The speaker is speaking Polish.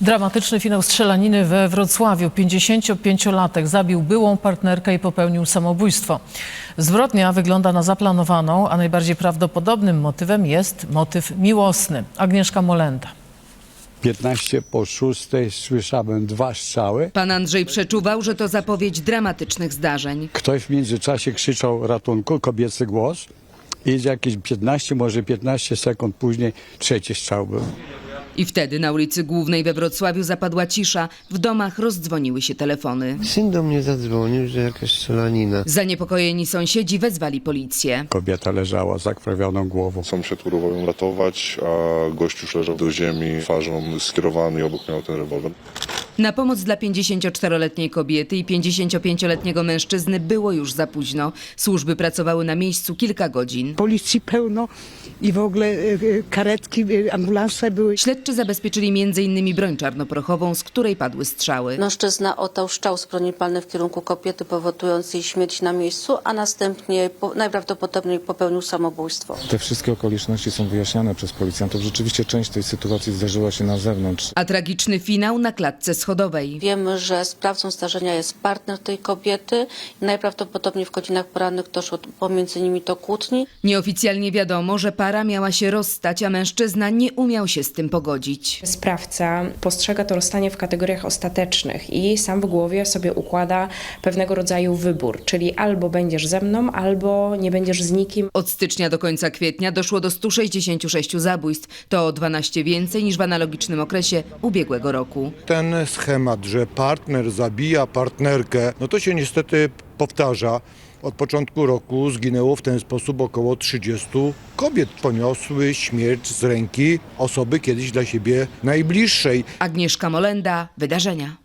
Dramatyczny finał strzelaniny we Wrocławiu. 55-latek zabił byłą partnerkę i popełnił samobójstwo. Zbrodnia wygląda na zaplanowaną, a najbardziej prawdopodobnym motywem jest motyw miłosny. Agnieszka Molenda. 15 po 6 słyszałem dwa strzały. Pan Andrzej przeczuwał, że to zapowiedź dramatycznych zdarzeń. Ktoś w międzyczasie krzyczał ratunku, kobiecy głos. I jakieś 15, może 15 sekund później trzeci strzał był. I wtedy na ulicy Głównej we Wrocławiu zapadła cisza. W domach rozdzwoniły się telefony. Syn do mnie zadzwonił, że jakaś strzelanina. Zaniepokojeni sąsiedzi wezwali policję. Kobieta leżała z zakrwawioną głową. Sąsiad próbował ją ratować, a gość już leżał do ziemi, twarzą skierowany i obok miał ten rewolwer. Na pomoc dla 54-letniej kobiety i 55-letniego mężczyzny było już za późno. Służby pracowały na miejscu kilka godzin. policji pełno i w ogóle e, e, karetki, e, ambulanse były. Śledczy zabezpieczyli m.in. broń czarnoprochową, z której padły strzały. Mężczyzna oddał strzał z broni palnej w kierunku kobiety, powodując jej śmierć na miejscu, a następnie po, najprawdopodobniej popełnił samobójstwo. Te wszystkie okoliczności są wyjaśniane przez policjantów. Rzeczywiście część tej sytuacji zdarzyła się na zewnątrz. A tragiczny finał na klatce schodowej. Wiemy, że sprawcą zdarzenia jest partner tej kobiety i najprawdopodobniej w godzinach porannych doszło pomiędzy nimi do kłótni. Nieoficjalnie wiadomo, że para miała się rozstać, a mężczyzna nie umiał się z tym pogodzić. Sprawca postrzega to rozstanie w kategoriach ostatecznych i sam w głowie sobie układa pewnego rodzaju wybór, czyli albo będziesz ze mną, albo nie będziesz z nikim. Od stycznia do końca kwietnia doszło do 166 zabójstw. To o 12 więcej niż w analogicznym okresie ubiegłego roku. ten schemat, że partner zabija partnerkę, no to się niestety powtarza. Od początku roku zginęło w ten sposób około 30 kobiet. Poniosły śmierć z ręki osoby kiedyś dla siebie najbliższej. Agnieszka Molenda, wydarzenia.